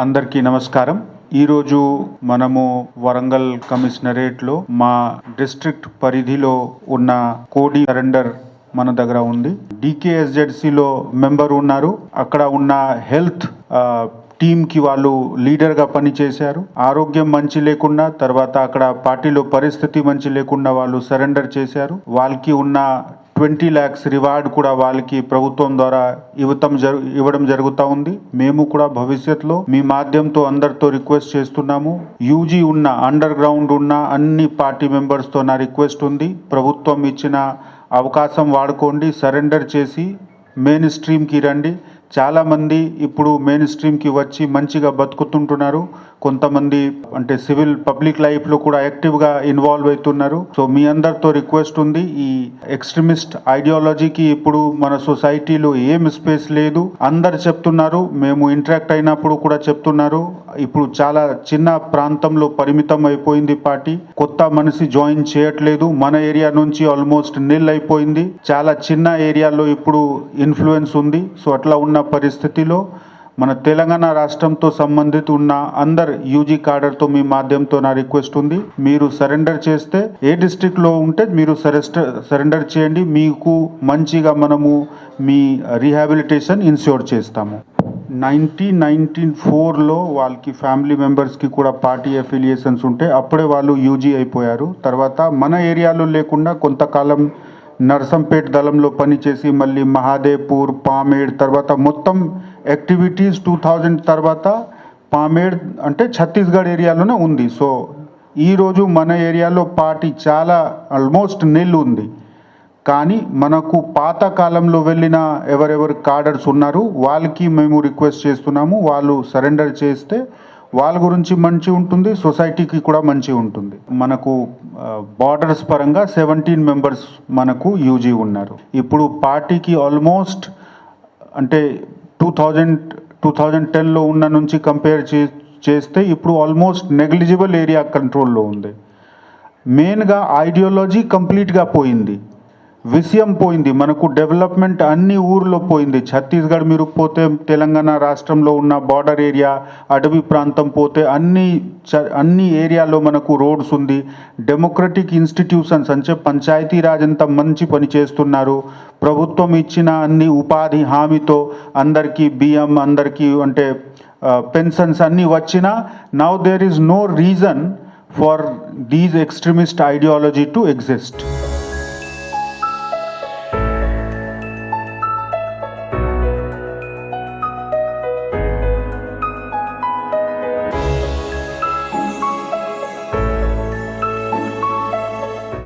అందరికీ నమస్కారం. ఈరోజు మనము వరంగల్ కమిషనరేట్లో మా డిస్ట్రిక్ట్ పరిధిలో ఉన్న కోడి సరెండర్ మన దగ్గర ఉంది. డికేఎస్జెడ్సిలో మెంబర్ ఉన్నారు. అక్కడ ఉన్న హెల్త్ టీంకి వాళ్ళు లీడర్గా పనిచేశారు. ఆరోగ్యం మంచి లేకుండా తర్వాత అక్కడ పార్టీలో పరిస్థితి మంచి లేకుండా వాళ్ళు సరెండర్ చేశారు. వాళ్ళకి ఉన్న ట్వంటీ ల్యాక్స్ రివార్డ్ కూడా వాళ్ళకి ప్రభుత్వం ద్వారా ఇవ్వటం జరు ఇవ్వడం జరుగుతూ ఉంది. మేము కూడా భవిష్యత్తులో మీ మాధ్యంతో అందరితో రిక్వెస్ట్ చేస్తున్నాము. యూజీ ఉన్న అండర్ గ్రౌండ్ ఉన్న అన్ని పార్టీ మెంబర్స్తో నా రిక్వెస్ట్ ఉంది. ప్రభుత్వం ఇచ్చిన అవకాశం వాడుకోండి సరెండర్ చేసి మెయిన్ స్ట్రీమ్కి రండి. చాలామంది ఇప్పుడు మెయిన్ స్ట్రీమ్కి వచ్చి మంచిగా బతుకుతుంటున్నారు. కొంతమంది అంటే సివిల్ పబ్లిక్ లైఫ్లో కూడా యాక్టివ్గా ఇన్వాల్వ్ అవుతున్నారు. సో మీ అందరితో రిక్వెస్ట్ ఉంది ఈ ఎక్స్ట్రీమిస్ట్ ఐడియాలజీకి ఇప్పుడు మన సొసైటీలో ఏం స్పేస్ లేదు. అందరు చెప్తున్నారు మేము ఇంటరాక్ట్ అయినప్పుడు కూడా చెప్తున్నారు. ఇప్పుడు చాలా చిన్న ప్రాంతంలో పరిమితం అయిపోయింది పార్టీ. కొత్త మనిషి జాయిన్ చేయట్లేదు. మన ఏరియా నుంచి ఆల్మోస్ట్ నిల్ అయిపోయింది. చాలా చిన్న ఏరియాలో ఇప్పుడు ఇన్ఫ్లుయెన్స్ ఉంది. సో అట్లా ఉన్న పరిస్థితిలో మన తెలంగాణ రాష్ట్రంతో సంబంధిత ఉన్న అందరు యూజీ కాడర్తో మీ మాధ్యంతో నా రిక్వెస్ట్ ఉంది. మీరు సరెండర్ చేస్తే ఏ డిస్టిక్లో ఉంటే మీరు సరెండర్ చేయండి. మీకు మంచిగా మనము మీ రీహాబిలిటేషన్ ఇన్ష్యూర్ చేస్తాము. నైన్టీన్ నైన్టీన్ ఫోర్లో వాళ్ళకి ఫ్యామిలీ మెంబర్స్కి కూడా పార్టీ అఫిలియేషన్స్ ఉంటే అప్పుడే వాళ్ళు యూజీ అయిపోయారు. తర్వాత మన ఏరియాలో లేకుండా కొంతకాలం నర్సంపేట్ దళంలో పనిచేసి మళ్ళీ మహాదేవ్పూర్ పామేడ్ తర్వాత మొత్తం యాక్టివిటీస్ టూ థౌజండ్ తర్వాత పామేడ్ అంటే ఛత్తీస్గఢ్ ఏరియాలోనే ఉంది. సో ఈరోజు మన ఏరియాలో పార్టీ చాలా ఆల్మోస్ట్ నెల్ ఉంది. కానీ మనకు పాత కాలంలో వెళ్ళిన ఎవరెవరు కార్డర్స్ ఉన్నారు వాళ్ళకి మేము రిక్వెస్ట్ చేస్తున్నాము వాళ్ళు సరెండర్ చేస్తే వాళ్ళ గురించి మంచి ఉంటుంది సొసైటీకి కూడా మంచి ఉంటుంది. మనకు బార్డర్స్ పరంగా సెవెంటీన్ మెంబర్స్ మనకు యూజీ ఉన్నారు. ఇప్పుడు పార్టీకి ఆల్మోస్ట్ అంటే టూ థౌజండ్ టూ థౌజండ్ టెన్లో ఉన్న నుంచి కంపేర్ చే చేస్తే ఇప్పుడు ఆల్మోస్ట్ నెగ్లిజిబుల్ ఏరియా కంట్రోల్లో ఉంది. మెయిన్గా ఐడియాలజీ కంప్లీట్గా పోయింది. విషయం పోయింది. మనకు డెవలప్మెంట్ అన్ని ఊర్లో పోయింది. ఛత్తీస్గఢ్ మీరు పోతే తెలంగాణ రాష్ట్రంలో ఉన్న బార్డర్ ఏరియా అడవి ప్రాంతం పోతే అన్ని చ అన్ని ఏరియాలో మనకు రోడ్స్ ఉంది. డెమోక్రటిక్ ఇన్స్టిట్యూషన్స్ అంటే పంచాయతీరాజ్ అంత మంచి పని చేస్తున్నారు. ప్రభుత్వం ఇచ్చిన అన్ని ఉపాధి హామీతో అందరికీ బియ్యం అందరికీ అంటే పెన్షన్స్ అన్నీ వచ్చినా now there is no reason for these extremist ideology to exist